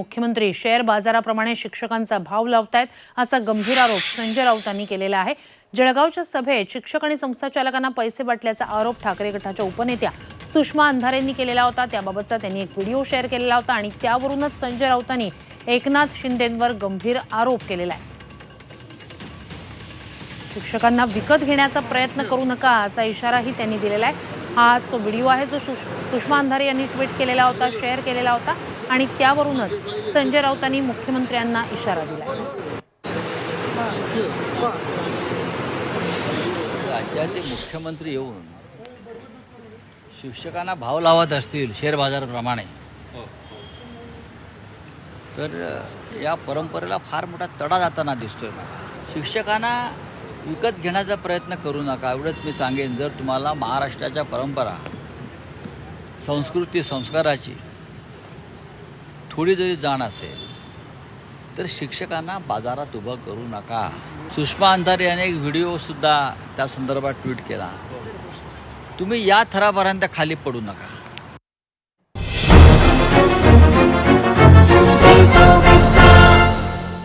मुख्यमंत्री शेअर बाजाराप्रमाणे शिक्षकांचा भाव लावतायत असा गंभीर आरोप संजय राऊतांनी केलेला आहे. जळगावच्या सभेत शिक्षक आणि संस्थाचालकांना पैसे वाटल्याचा आरोप ठाकरे गटाच्या उपनेत्या सुषमा अंधारेंनी केलेला होता. त्याबाबतचा त्यांनी एक व्हिडिओ शेअर केलेला होता आणि त्यावरूनच संजय राऊतांनी एकनाथ शिंदेंवर गंभीर आरोप केलेला आहे. शिक्षकांना विकत घेण्याचा प्रयत्न करू नका असा इशाराही त्यांनी दिलेला आहे. हा तो व्हिडिओ आहे जो सुष- सुषमा अंधारे यांनी ट्विट केलेला होता शेअर केलेला होता. आणि त्यावरूनच संजय राऊतांनी मुख्यमंत्र्यांना इशारा दिला. राज्याचे मुख्यमंत्री येऊन शिक्षकांना भाव लावत असतील शेअर बाजाराप्रमाणे तर या परंपरेला फार मोठा तडा जाताना दिसतोय मला. शिक्षकांना विकत घेण्याचा प्रयत्न करू नका एवढंच मी सांगेन. जर तुम्हाला महाराष्ट्राच्या परंपरा संस्कृती संस्काराची थोडी जरी जाण असेल तर शिक्षकांना बाजारात उभं करू नका. सुषमा अंधारे याने एक व्हिडिओसुद्धा त्या संदर्भात ट्विट केला. तुम्ही या थरापर्यंत खाली पडू नका.